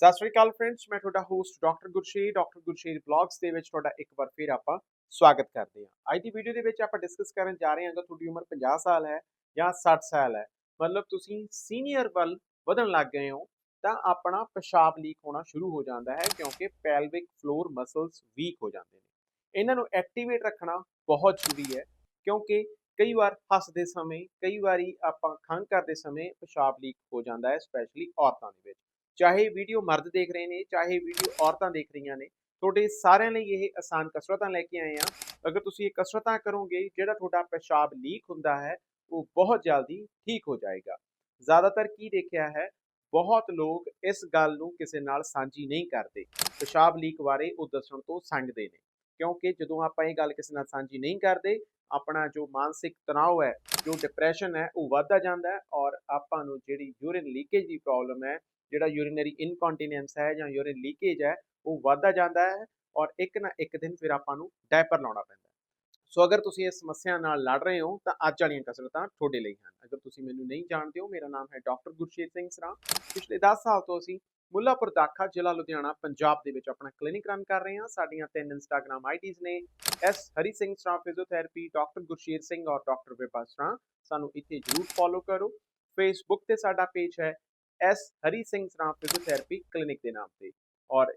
ਸਤਿ ਸ਼੍ਰੀ ਅਕਾਲ ਫਰੈਂਡਸ ਮੈਂ ਤੁਹਾਡਾ host doctor Gursher doctor Gursher vlogs ਦੇ ਵਿੱਚ ਤੁਹਾਡਾ ਇੱਕ ਵਾਰ ਫਿਰ ਆਪਾਂ ਸਵਾਗਤ ਕਰਦੇ ਹਾਂ। ਅੱਜ ਦੀ ਵੀਡੀਓ ਦੇ ਵਿੱਚ ਆਪਾਂ ਡਿਸਕਸ ਕਰਨ ਜਾ ਰਹੇ ਹਾਂ ਅਗਰ ਤੁਹਾਡੀ ਉਮਰ 50 ਸਾਲ ਹੈ ਜਾਂ 60 ਸਾਲ ਹੈ। ਮਤਲਬ ਤੁਸੀਂ ਸੀਨੀਅਰ ਵੱਲ ਵਧਣ ਲੱਗ ਗਏ ਹੋ ਤਾਂ ਆਪਣਾ ਪਿਸ਼ਾਬ ਲੀਕ ਹੋਣਾ ਸ਼ੁਰੂ ਹੋ ਜਾਂਦਾ ਹੈ ਕਿਉਂਕਿ ਪੈਲਵਿਕ ਫਲੋਰ ਮਸਲਸ ਵੀਕ ਹੋ ਜਾਂਦੇ ਨੇ। ਇਹਨਾਂ ਨੂੰ ਐਕਟੀਵੇਟ ਰੱਖਣਾ ਬਹੁਤ ਜ਼ਰੂਰੀ ਹੈ ਕਿਉਂਕਿ ਕਈ ਵਾਰ ਹੱਸਦੇ ਸਮੇਂ, ਕਈ ਵਾਰੀ ਆਪਾਂ ਖੰਘ ਕਰਦੇ ਸਮੇਂ ਪਿਸ਼ਾਬ ਲੀਕ ਹੋ ਜਾਂਦਾ ਹੈ ਸਪੈਸ਼ਲੀ ਔਰਤਾਂ ਦੇ ਵਿੱਚ। ਚਾਹੇ ਵੀਡੀਓ ਮਰਦ ਦੇਖ ਰਹੇ ਨੇ, ਚਾਹੇ ਵੀਡੀਓ ਔਰਤਾਂ ਦੇਖ ਰਹੀਆਂ ਨੇ, ਤੁਹਾਡੇ ਸਾਰਿਆਂ ਲਈ ਇਹ ਆਸਾਨ ਕਸਰਤਾਂ ਲੈ ਕੇ ਆਏ ਆ ਅਗਰ ਤੁਸੀਂ ਇਹ ਕਸਰਤਾਂ ਕਰੋਗੇ, ਜਿਹੜਾ ਤੁਹਾਡਾ ਪਿਸ਼ਾਬ ਲੀਕ ਹੁੰਦਾ ਹੈ, ਉਹ ਬਹੁਤ ਜਲਦੀ ਠੀਕ ਹੋ ਜਾਏਗਾ। ਜ਼ਿਆਦਾਤਰ ਕੀ ਦੇਖਿਆ ਹੈ? ਬਹੁਤ ਲੋਕ ਇਸ ਗੱਲ ਨੂੰ ਕਿਸੇ ਨਾਲ ਸਾਂਝੀ ਨਹੀਂ ਕਰਦੇ। ਪਿਸ਼ਾਬ ਲੀਕ ਬਾਰੇ ਉਹ ਦੱਸਣ ਤੋਂ ਸੰਗਦੇ ਨੇ। ਕਿਉਂਕਿ ਜਦੋਂ ਆਪਾਂ ਇਹ ਗੱਲ ਕਿਸੇ ਨਾਲ ਸਾਂਝੀ ਨਹੀਂ ਕਰਦੇ, ਆਪਣਾ ਜੋ ਮਾਨਸਿਕ ਤਣਾਅ ਹੈ, ਜੋ ਡਿਪਰੈਸ਼ਨ ਹੈ, ਉਹ ਵੱਧਦਾ ਜਾਂਦਾ ਹੈ ਔਰ ਆਪਾਂ ਨੂੰ ਜਿਹੜੀ ਯੂਰਿਨ ਲੀਕੇਜ ਦੀ ਪ੍ਰੋਬਲਮ ਹੈ ਜਿਹੜਾ ਯੂਰੀਨਰੀ ਇਨਕੌਂਟੀਨੈਂਸ ਹੈ ਜਾਂ ਯੂਰਿਨ ਲੀਕੇਜ ਹੈ, ਉਹ ਵੱਧਦਾ ਜਾਂਦਾ ਹੈ ਔਰ ਇੱਕ ਨਾ ਇੱਕ ਦਿਨ ਫਿਰ ਆਪਾਂ ਨੂੰ ਡਾਇਪਰ ਲਾਉਣਾ ਪੈਂਦਾ ਸੋ ਅਗਰ ਤੁਸੀਂ ਇਸ ਸਮੱਸਿਆ ਨਾਲ ਲੜ ਰਹੇ ਹੋ, ਤਾਂ ਅੱਜ ਵਾਲੀਆਂ ਕਸਰਤਾਂ ਤੁਹਾਡੇ ਲਈ ਹਨ। ਅਗਰ ਤੁਸੀਂ ਮੈਨੂੰ ਨਹੀਂ ਜਾਣਦੇ ਹੋ, ਮੇਰਾ ਨਾਮ ਹੈ ਡਾਕਟਰ ਗੁਰਸ਼ੇਰ ਸਿੰਘ ਸਰਾ। ਪਿਛਲੇ 10 ਸਾਲ ਤੋਂ ਅਸੀਂ ਮੁੱਲਾਪੁਰ ਦਾਖਾ, ਜ਼ਿਲ੍ਹਾ ਲੁਧਿਆਣਾ, ਪੰਜਾਬ ਦੇ ਵਿੱਚ ਆਪਣਾ ਕਲੀਨਿਕ ਰਨ ਕਰ ਰਹੇ ਹਾਂ। ਸਾਡੀਆਂ ਤਿੰਨ ਇੰਸਟਾਗ੍ਰam ਆਈਡੀਜ਼ ਨੇ S Hari Singh Sra physiotherapy doctor Gursher Singh ਔਰ ਡਾਕਟਰ ਵਿਪਾ ਸਰਾ। ਸਾਨੂੰ ਇੱਥੇ ਜਰੂਰ ਫੋਲੋ ਕਰੋ। ਫੇਸਬੁੱਕ ਤੇ ਸਾਡਾ ਪੇਜ ਹੈ S Hari Singh Sra physiotherapy clinic ਦੇ ਨਾਮ ਤੇ। ਔਰ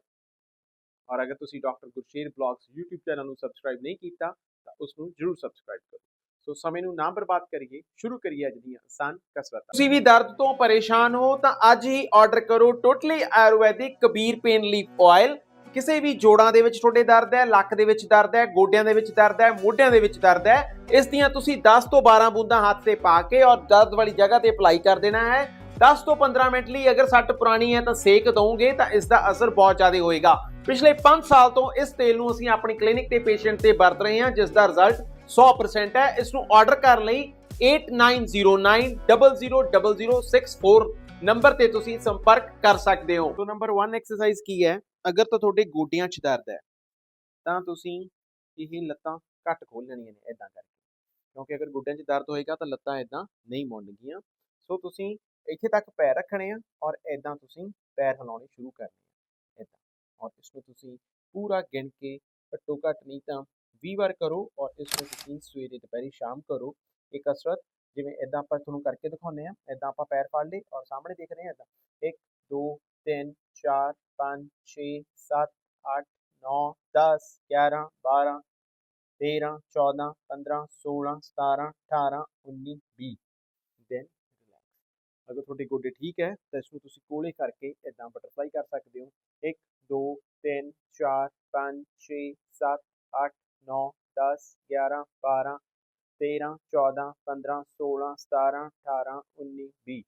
ਔਰ ਅਗਰ ਤੁਸੀਂ doctor Gursher vlogs YouTube channel ਨੂੰ ਸਬਸਕ੍ਰਾਈਬ ਨਹੀਂ ਕੀਤਾ, ਤਾਂ ਉਸ ਨੂੰ ਜਰੂਰ ਸਬਸਕ੍ਰਾਈਬ ਕਰੋ। ਸੋ ਸਮੇਂ ਨੂੰ ਨਾ ਬਰਬਾਦ ਕਰੀਏ, ਸ਼ੁਰੂ ਕਰੀਏ ਅੱਜ ਦੀਆਂ ਆਸਾਨ ਕਸਰਤਾਂ। ਤੁਸੀਂ ਵੀ ਦਰਦ ਤੋਂ ਪਰੇਸ਼ਾਨ ਹੋ, ਤਾਂ ਅੱਜ ਹੀ ਆਰਡਰ ਕਰੋ totally Ayurvedic Kabir pain leaf oil ਕਿਸੇ ਵੀ ਜੋੜਾਂ ਦੇ ਵਿੱਚ ਤੁਹਾਡੇ ਦਰਦ ਹੈ, ਲੱਕ ਦੇ ਵਿੱਚ ਦਰਦ ਹੈ, ਗੋਡਿਆਂ ਦੇ ਵਿੱਚ ਦਰਦ ਹੈ, ਮੋਢਿਆਂ ਦੇ ਵਿੱਚ ਦਰਦ ਹੈ, ਇਸ ਦੀਆਂ ਤੁਸੀਂ 10 ਤੋਂ 12 ਬੂੰਦਾਂ ਹੱਥ ਤੇ ਪਾ ਕੇ ਔਰ ਦਰਦ ਵਾਲੀ ਜਗ੍ਹਾ ਤੇ ਅਪਲਾਈ ਕਰ ਦੇਣਾ ਹੈ। 10 ਤੋਂ 15 ਮਿੰਟ ਲਈ ਅਗਰ ਸੱਟ ਪੁਰਾਣੀ ਹੈ ਤਾਂ ਸੇਕ ਦਵੋਗੇ ਤਾਂ ਇਸ ਦਾ ਅਸਰ ਬਹੁਤ ਜ਼ਿਆਦਾ ਹੋਏਗਾ। ਪਿਛਲੇ 5 ਸਾਲ ਤੋਂ ਇਸ ਤੇਲ ਨੂੰ ਅਸੀਂ ਆਪਣੀ ਕਲੀਨਿਕ ਤੇ ਪੇਸ਼ੈਂਟ ਤੇ ਵਰਤ ਰਹੇ ਹਾਂ, ਜਿਸ ਦਾ ਰਿਜ਼ਲਟ 100% ਹੈ। ਇਸ ਨੂੰ ਆਰਡਰ ਕਰਨ ਲਈ 8909000064 ਨੰਬਰ ਤੇ ਤੁਸੀਂ ਸੰਪਰਕ ਕਰ ਸਕਦੇ ਹੋ। ਤੋਂ ਨੰਬਰ 1 ਐਕਸਰਸਾਈਜ਼ ਕੀ ਹੈ? ਅਗਰ ਤਾਂ ਤੁਹਾਡੇ ਗੋਡਿਆਂ 'ਚ ਦਰਦ ਹੈ, ਤਾਂ ਤੁਸੀਂ ਇਹ ਲੱਤਾਂ ਘੱਟ ਖੋਲ ਲੈਣੀਆਂ ਨੇ ਇਦਾਂ ਕਰਕੇ। ਕਿਉਂਕਿ ਅਗਰ ਗੋਡਿਆਂ 'ਚ ਦਰਦ ਹੋਏਗਾ ਤਾਂ ਲੱਤਾਂ ਇਦਾਂ ਨਹੀਂ ਮੁੜਨਗੀਆਂ। ਸੋ ਤੁਸੀਂ ਇੱਥੇ ਤੱਕ ਪੈਰ ਰੱਖਣੇ ਆ ਔਰ ਇਦਾਂ ਤੁਸੀਂ ਪੈਰ ਹਿਲਾਉਣੇ ਸ਼ੁਰੂ ਕਰਨੇ ਆ ਇਦਾਂ ਔਰ ਇਸ ਨੂੰ ਤੁਸੀਂ ਪੂਰਾ ਗਿਣ ਕੇ ਘੱਟੋ ਘੱਟ ਨਹੀਂ ਤਾਂ 20 ਵਾਰ ਕਰੋ ਔਰ ਇਸ ਨੂੰ ਤੁਸੀਂ ਸਵੇਰੇ ਦੁਪਹਿਰੇ ਸ਼ਾਮ ਕਰੋ। ਇਹ ਕਸਰਤ, ਜਿਵੇਂ ਇਦਾਂ ਆਪਾਂ ਤੁਹਾਨੂੰ ਕਰਕੇ ਦਿਖਾਉਂਦੇ ਆ ਇਦਾਂ ਆਪਾਂ ਪੈਰ ਫੜ ਲਏ ਔਰ ਸਾਹਮਣੇ ਦੇਖ ਰਹੇ ਆ ਇਦਾਂ 1 2 3 4 5 6 7 8 9 10 11 12 13 14 15 16 17 18 19 20 ਅਗਰ ਤੁਹਾਡੇ ਗੋਡੇ ਠੀਕ ਹੈ, ਤਾਂ ਇਸ ਨੂੰ ਤੁਸੀਂ ਕੋਲੇ ਕਰਕੇ ਇਦਾਂ ਬਟਰਫਲਾਈ ਕਰ ਸਕਦੇ ਹੋ। 1 2 3 4 5 6 7 8 9 10 11 12 13 14 15 16 17 18 19 20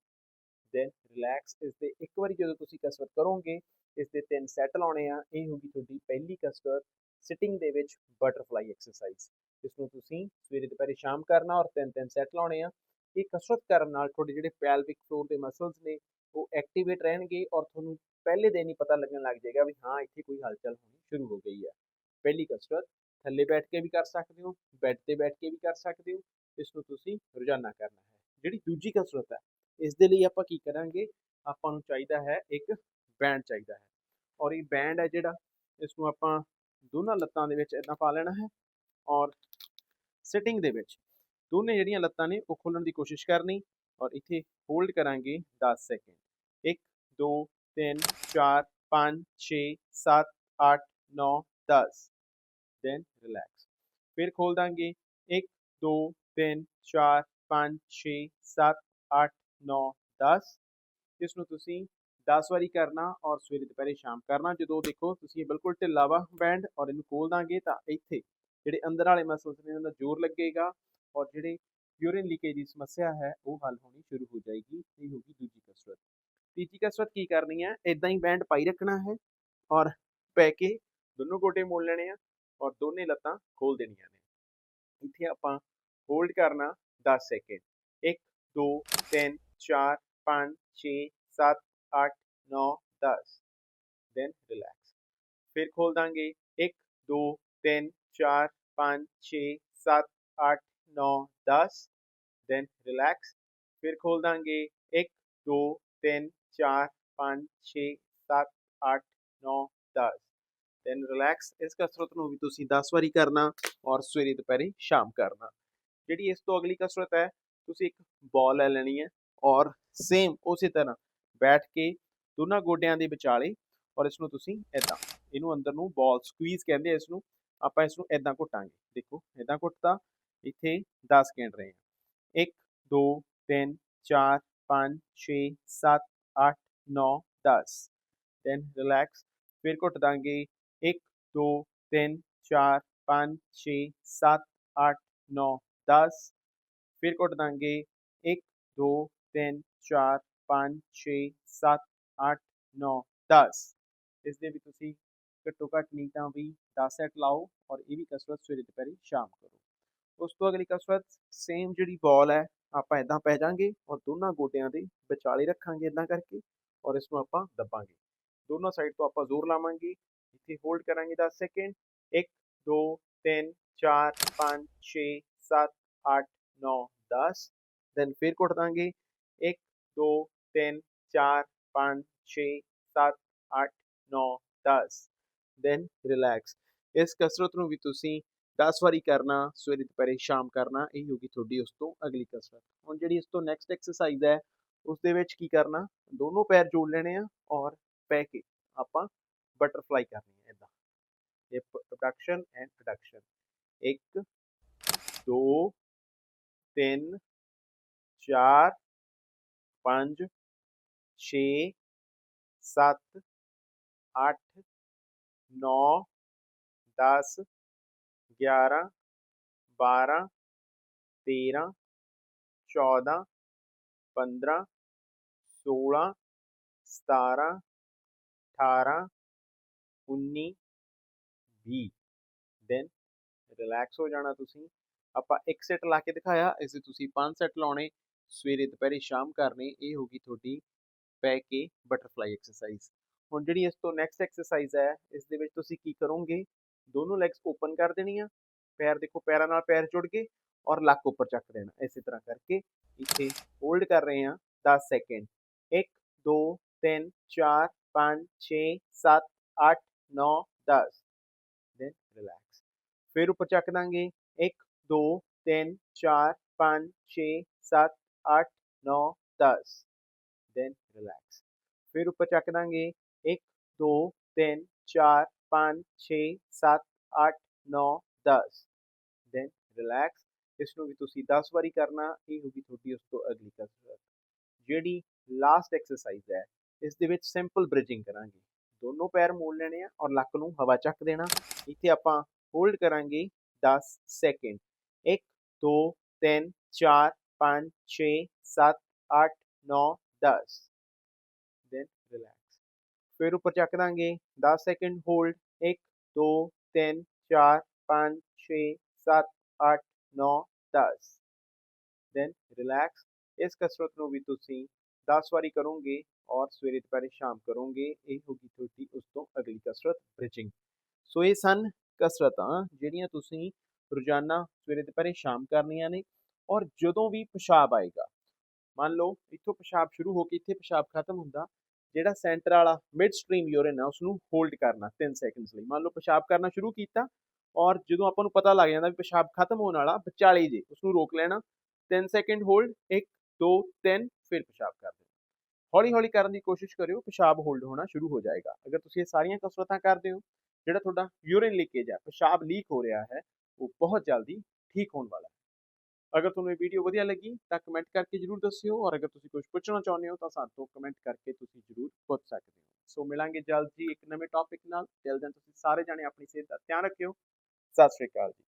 ਦੈਨ ਰਿਲੈਕਸ ਇਸ ਦੇ ਇੱਕ ਵਾਰੀ ਜਦੋਂ ਤੁਸੀਂ ਕਸਰਤ ਕਰੋਗੇ ਇਸ ਦੇ ਤਿੰਨ ਸੈੱਟ ਲਾਉਣੇ ਆ। ਇਹ ਹੋਗੀ ਤੁਹਾਡੀ ਪਹਿਲੀ ਕਸਰਤ ਸਿਟਿੰਗ ਦੇ ਵਿੱਚ ਬਟਰਫਲਾਈ ਐਕਸਰਸਾਈਜ਼ ਇਸ ਨੂੰ ਤੁਸੀਂ ਸਵੇਰੇ ਦੁਪਹਿਰੇ ਸ਼ਾਮ ਕਰਨਾ ਔਰ ਤਿੰਨ ਤਿੰਨ ਸੈੱਟ ਲਾਉਣੇ ਆ। ਇਹ ਕਸਰਤ ਕਰਨ ਨਾਲ ਤੁਹਾਡੇ ਜਿਹੜੇ ਪੈਲਵਿਕ ਫਲੋਰ ਦੇ ਮਸਲਸ ਨੇ, ਉਹ ਐਕਟੀਵੇਟ ਰਹਿਣਗੇ ਔਰ ਤੁਹਾਨੂੰ ਪਹਿਲੇ ਦਿਨ ਹੀ ਪਤਾ ਲੱਗਣ ਲੱਗ ਜਾਏਗਾ ਵੀ ਹਾਂ, ਇੱਥੇ ਕੋਈ ਹਲਚਲ ਹੋਣੀ ਸ਼ੁਰੂ ਹੋ ਗਈ ਹੈ। ਪਹਿਲੀ ਕਸਰਤ, ਥੱਲੇ ਬੈਠ ਕੇ ਵੀ ਕਰ ਸਕਦੇ ਹੋ ਬੈੱਡ ਤੇ ਬੈਠ ਕੇ ਵੀ ਕਰ ਸਕਦੇ ਹੋ, ਇਸ ਨੂੰ ਤੁਸੀਂ ਰੋਜ਼ਾਨਾ ਕਰਨਾ ਹੈ। ਜਿਹੜੀ ਦੂਜੀ ਕਸਰਤ ਹੈ, ਇਸ ਦੇ ਲਈ ਆਪਾਂ ਕੀ ਕਰਾਂਗੇ, ਆਪਾਂ ਨੂੰ ਚਾਹੀਦਾ ਹੈ ਇੱਕ ਬੈਂਡ ਚਾਹੀਦਾ ਹੈ। ਔਰ ਇਹ ਬੈਂਡ ਹੈ ਜਿਹੜਾ, ਇਸ ਨੂੰ ਆਪਾਂ ਦੋਨਾਂ ਲੱਤਾਂ ਦੇ ਵਿੱਚ ਇਦਾਂ ਪਾ ਲੈਣਾ ਹੈ ਔਰ ਸਿਟਿੰਗ ਦੇ ਵਿੱਚ ਦੋਨੇ ਜਿਹੜੀਆਂ ਲੱਤਾਂ ਨੇ ਉਹ ਖੋਲਣ ਦੀ ਕੋਸ਼ਿਸ਼ ਕਰਨੀ ਔਰ ਇੱਥੇ ਹੋਲਡ ਕਰਾਂਗੇ 10 ਸੈਕਿੰਡ 1 2 3 4 5 6 7 8 9 10 ਦੈਨ ਰਿਲੈਕਸ ਫਿਰ ਖੋਲ ਦਾਂਗੇ। 1 2 3 4 5 6 7 8 9 10 ਇਸ ਨੂੰ ਤੁਸੀਂ 10 ਵਾਰੀ ਕਰਨਾ ਔਰ ਸਵੇਰੇ ਦੁਪਹਿਰੇ ਸ਼ਾਮ ਕਰਨਾ। ਜਦੋਂ ਦੇਖੋ ਤੁਸੀਂ ਇਹ ਬਿਲਕੁਲ ਢਿੱਲਾ ਵਾ ਬੈਂਡ ਔਰ ਇਹਨੂੰ ਖੋਲ ਦਾਂਗੇ ਤਾਂ ਇੱਥੇ ਜਿਹੜੇ ਅੰਦਰ ਵਾਲੇ ਮਸਲਸ ਨੇ ਉਹਨਾਂ ਦਾ ਜ਼ੋਰ ਲੱਗੇਗਾ। ਔਰ ਜਿਹੜੇ ਯੂਰਿਨ ਲੀਕੇਜ ਦੀ ਸਮੱਸਿਆ ਹੈ ਉਹ ਹੱਲ ਹੋਣੀ ਸ਼ੁਰੂ ਹੋ ਜਾਏਗੀ ਇਹ ਹੋਗੀ ਦੂਜੀ ਕਸਰਤ ਤੀਜੀ ਕਸਰਤ ਕੀ ਕਰਨੀ ਹੈ ਇਦਾਂ ਹੀ ਬੈਂਡ ਪਾਈ ਰੱਖਣਾ ਹੈ ਔਰ ਪੈ ਕੇ ਦੋਨੋਂ ਗੋਡੇ ਮੋੜ ਲੈਣੇ ਆ ਔਰ ਦੋਨੇ ਲੱਤਾਂ ਖੋਲ ਦੇਣੀਆਂ ਨੇ ਇੱਥੇ ਆਪਾਂ ਹੋਲਡ ਕਰਨਾ 10 ਸੈਕਿੰਡ 1 2 3 4 5 6 7 8 9 10 ਦੈਨ ਰਿਲੈਕਸ ਫਿਰ ਖੋਲ ਦਾਂਗੇ 1 2 3 4 5 6 7 8 9 10 ਦੈਨ ਰਿਲੈਕਸ ਫਿਰ ਖੋਲ ਦਾਂਗੇ 1 2 3 4 5 6 7 8 9 10 ਦੈਨ ਰਿਲੈਕਸ ਇਸ ਕਸਰਤ ਨੂੰ ਵੀ ਤੁਸੀਂ 10 ਵਾਰੀ ਕਰਨਾ ਔਰ ਸਵੇਰੇ ਦੁਪਹਿਰੇ ਸ਼ਾਮ ਕਰਨਾ। ਜਿਹੜੀ ਇਸ ਤੋਂ ਅਗਲੀ ਕਸਰਤ ਹੈ, ਤੁਸੀਂ ਇੱਕ ਬਾਲ ਲੈ ਲੈਣੀ ਹੈ ਔਰ ਸੇਮ ਉਸੇ ਤਰ੍ਹਾਂ ਬੈਠ ਕੇ ਦੋਨਾਂ ਗੋਡਿਆਂ ਦੇ ਵਿਚਾਲੇ ਔਰ ਇਸ ਨੂੰ ਤੁਸੀਂ ਇਦਾਂ ਇਹਨੂੰ ਅੰਦਰ ਨੂੰ ਬਾਲ ਸਕਵੀਜ਼ ਕਹਿੰਦੇ ਆ ਇਸ ਨੂੰ ਆਪਾਂ ਇਸ ਨੂੰ ਇਦਾਂ ਘੁੱਟਾਂਗੇ। ਦੇਖੋ ਇਦਾਂ ਘੁੱਟਦਾ ਇੱਥੇ 10 ਗਿਣ ਰਹੇ ਹਾਂ 1 2 3 4 5 6 7 8 9 10 ਦੈਨ ਰਿਲੈਕਸ ਫਿਰ ਘੁੱਟ ਦਾਂਗੇ 1 2 3 4 5 6 7 8 9 10 ਫਿਰ ਘੁੱਟ ਦਾਂਗੇ 1 2 3 4 5 6 7 8 9 10 ਇਸ ਦੇ ਵੀ ਤੁਸੀਂ ਘੱਟੋ ਘੱਟ ਨਹੀਂ ਤਾਂ ਵੀ 10 ਸੈਟ ਲਾਓ ਔਰ ਇਹ ਵੀ ਕਸਰਤ ਸਵੇਰੇ ਦੁਪਹਿਰੇ ਸ਼ਾਮ ਕਰੋ ਉਸ ਤੋਂ ਅਗਲੀ ਕਸਰਤ ਸੇਮ ਜਿਹੜੀ ਬਾਲ ਹੈ, ਆਪਾਂ ਇਦਾਂ ਪੈ ਜਾਾਂਗੇ ਔਰ ਦੋਨਾਂ ਗੋਡਿਆਂ ਦੇ ਵਿਚਾਲੇ ਰੱਖਾਂਗੇ ਇਦਾਂ ਕਰਕੇ ਔਰ ਇਸ ਨੂੰ ਆਪਾਂ ਦੱਬਾਂਗੇ। ਦੋਨੋਂ ਸਾਈਡ ਤੋਂ ਆਪਾਂ ਜ਼ੋਰ ਲਾਵਾਂਗੇ, ਇੱਥੇ ਹੋਲਡ ਕਰਾਂਗੇ 10 ਸੈਕਿੰਡ 1 2 3 4 5 6 7 8 9 10 ਦੈਨ ਫਿਰ ਘੁੱਟ ਦਾਂਗੇ 1 2 3 4 5 6 7 8 9 10 ਦੈਨ ਰਿਲੈਕਸ ਇਸ ਕਸਰਤ ਨੂੰ ਵੀ ਤੁਸੀਂ 10 ਵਾਰੀ ਕਰਨਾ, ਸਵੇਰੇ ਦੁਪਹਿਰੇ ਸ਼ਾਮ ਕਰਨਾ, ਇਹ ਹੋਗੀ ਤੁਹਾਡੀ ਉਸ ਤੋਂ ਅਗਲੀ ਕਸਰਤ। ਹੁਣ ਜਿਹੜੀ ਇਸ ਤੋਂ ਨੈਕਸਟ ਐਕਸਰਸਾਈਜ਼ ਹੈ ਉਸ ਦੇ ਵਿੱਚ ਕੀ ਕਰਨਾ, ਦੋਨੋਂ ਪੈਰ ਜੋੜ ਲੈਣੇ ਆ ਔਰ ਪੈ ਕੇ ਆਪਾਂ ਬਟਰਫਲਾਈ ਕਰਨੀ ਹੈ ਇਦਾਂ ਇਹ production and adduction 1 2 3 4 5 6 7 8 9 10 11 12 13 14 15 16 17 18 19 20 then relax ਹੋ ਜਾਣਾ ਤੁਸੀਂ। ਆਪਾਂ ਇੱਕ ਸੈਟ ਲਾ ਕੇ ਦਿਖਾਇਆ, ਇਸੇ ਤੁਸੀਂ ਪੰਜ ਸੈਟ ਲਾਉਣੇ। ਸਵੇਰੇ, ਦੁਪਹਿਰੇ, ਸ਼ਾਮ ਕਰਨੇ, ਇਹ ਹੋਗੀ ਤੁਹਾਡੀ ਪੈ ਕੇ ਬਟਰਫਲਾਈ ਐਕਸਰਸਾਈਜ਼ ਹੁਣ ਜਿਹੜੀ ਇਸ ਤੋਂ ਨੈਕਸਟ ਐਕਸਰਸਾਈਜ਼ ਹੈ, ਇਸ ਦੇ ਵਿੱਚ ਤੁਸੀਂ ਕੀ ਕਰੋਗੇ? ਦੋਨੋਂ ਲੈਗਸ ਓਪਨ ਕਰ ਦੇਣੀਆਂ ਪੈਰ ਦੇਖੋ ਪੈਰਾਂ ਨਾਲ ਪੈਰ ਜੁੜ ਕੇ ਔਰ ਲੱਕ ਉੱਪਰ ਚੱਕ ਦੇਣਾ ਇਸੇ ਤਰ੍ਹਾਂ ਕਰਕੇ ਇੱਥੇ ਹੋਲਡ ਕਰ ਰਹੇ ਹਾਂ 10 ਸੈਕਿੰਡ 1 2 3 4 5 6 7 8 9 10 ਦੈਨ ਰਿਲੈਕਸ ਫਿਰ ਉੱਪਰ ਚੱਕ ਦਾਂਗੇ 1 2 3 4 5 6 7 8 9 10 ਦੈਨ ਰਿਲੈਕਸ ਫਿਰ ਉੱਪਰ ਚੱਕ ਦਾਂਗੇ 1 2 3 4 5 6 7 8 9 10 ਦੈਨ ਰਿਲੈਕਸ ਇਸ ਨੂੰ ਵੀ ਤੁਸੀਂ 10 ਵਾਰੀ ਕਰਨਾ, ਇਹ ਹੋਗੀ ਤੁਹਾਡੀ ਉਸ ਤੋਂ ਅਗਲੀ ਕਸਰਤ ਜਿਹੜੀ ਲਾਸਟ ਐਕਸਰਸਾਈਜ਼ ਹੈ, ਇਸ ਦੇ ਵਿੱਚ ਸਿੰਪਲ ਬ੍ਰਿਜਿੰਗ ਕਰਾਂਗੇ। ਦੋਨੋਂ ਪੈਰ ਮੋੜ ਲੈਣੇ ਆ ਔਰ ਲੱਕ ਨੂੰ ਹਵਾ ਚੱਕ ਦੇਣਾ। ਇੱਥੇ ਆਪਾਂ ਹੋਲਡ ਕਰਾਂਗੇ 10 ਸੈਕਿੰਡ 1 2 3 4 5 6 7 8 9 10 ਦੈਨ ਰਿਲੈਕਸ ਫਿਰ ਉੱਪਰ ਚੱਕ ਦਾਂਗੇ 10 ਸੈਕਿੰਡ ਹੋਲਡ 1 2 3 4 5 6 7 8 9 10 ਦੈਨ ਰਿਲੈਕਸ ਇਸ ਕਸਰਤ ਨੂੰ ਵੀ ਤੁਸੀਂ 10 ਵਾਰੀ ਕਰੋਗੇ ਔਰ ਸਵੇਰੇ ਦੁਪਹਿਰੇ ਸ਼ਾਮ ਕਰੋਗੇ ਇਹ ਹੋਗੀ ਤੁਹਾਡੀ ਉਸ ਤੋਂ ਅਗਲੀ ਕਸਰਤ ਬ੍ਰਿਜਿੰਗ ਸੋ ਇਹ ਸਨ ਕਸਰਤਾਂ ਜਿਹੜੀਆਂ ਤੁਸੀਂ ਰੋਜ਼ਾਨਾ ਸਵੇਰੇ ਦੁਪਹਿਰੇ ਸ਼ਾਮ ਕਰਨੀਆਂ ਨੇ ਔਰ ਜਦੋਂ ਵੀ ਪਿਸ਼ਾਬ ਆਏਗਾ ਮੰਨ ਲਓ ਇੱਥੋਂ ਪਿਸ਼ਾਬ ਸ਼ੁਰੂ ਹੋ ਕੇ ਇੱਥੇ ਪਿਸ਼ਾਬ ਖਤਮ ਹੁੰਦਾ ਜਿਹੜਾ ਸੈਂਟਰ ਵਾਲਾ ਮਿਡ ਸਟ੍ਰੀਮ ਯੂਰਿਨ ਹੈ ਉਸ ਨੂੰ ਹੋਲਡ ਕਰਨਾ 3 ਸੈਕਿੰਡਸ ਲਈ। ਮੰਨ ਲਓ ਪਿਸ਼ਾਬ ਕਰਨਾ ਸ਼ੁਰੂ ਕੀਤਾ ਔਰ ਜਦੋਂ ਆਪਾਂ ਨੂੰ ਪਤਾ ਲੱਗ ਜਾਂਦਾ ਵੀ ਪਿਸ਼ਾਬ ਖਤਮ ਹੋਣ ਵਾਲਾ, ਵਿਚਾਲੇ ਜੇ ਉਸ ਨੂੰ ਰੋਕ ਲੈਣਾ 3 ਸੈਕਿੰਡ ਹੋਲਡ 1 2 3 ਫਿਰ ਪਿਸ਼ਾਬ ਕਰ ਦੇਣਾ। ਹੌਲੀ ਹੌਲੀ ਕਰਨ ਦੀ ਕੋਸ਼ਿਸ਼ ਕਰਿਓ, ਪਿਸ਼ਾਬ ਹੋਲਡ ਹੋਣਾ ਸ਼ੁਰੂ ਹੋ ਜਾਏਗਾ। ਅਗਰ ਤੁਸੀਂ ਇਹ ਸਾਰੀਆਂ ਕਸਰਤਾਂ ਕਰਦੇ ਹੋ, ਜਿਹੜਾ ਤੁਹਾਡਾ ਯੂਰਿਨ ਲੀਕੇਜ ਹੈ ਪਿਸ਼ਾਬ ਲੀਕ ਹੋ ਰਿਹਾ ਹੈ, ਉਹ ਬਹੁਤ ਜਲਦੀ ਠੀਕ ਹੋਣ ਵਾਲਾ ਅਗਰ ਤੁਹਾਨੂੰ ਇਹ ਵੀਡੀਓ ਵਧੀਆ ਲੱਗੀ ਤਾਂ ਕਮੈਂਟ ਕਰਕੇ ਜਰੂਰ ਦੱਸਿਓ ਔਰ ਅਗਰ ਤੁਸੀਂ ਕੁਝ ਪੁੱਛਣਾ ਚਾਹੁੰਦੇ ਹੋ ਤਾਂ ਸਾਨੂੰ ਕਮੈਂਟ ਕਰਕੇ ਤੁਸੀਂ ਜਰੂਰ ਪੁੱਛ ਸਕਦੇ ਹੋ। ਸੋ ਮਿਲਾਂਗੇ ਜਲਦ ਜੀ ਇੱਕ ਨਵੇਂ ਟੌਪਿਕ ਨਾਲ। ਟਿਲ ਦੈਨ ਤੁਸੀਂ ਸਾਰੇ ਜਾਣੇ ਆਪਣੀ ਸਿਹਤ ਦਾ ਧਿਆਨ ਰੱਖਿਓ। ਸਤਿ ਸ਼੍ਰੀ ਅਕਾਲ ਜੀ।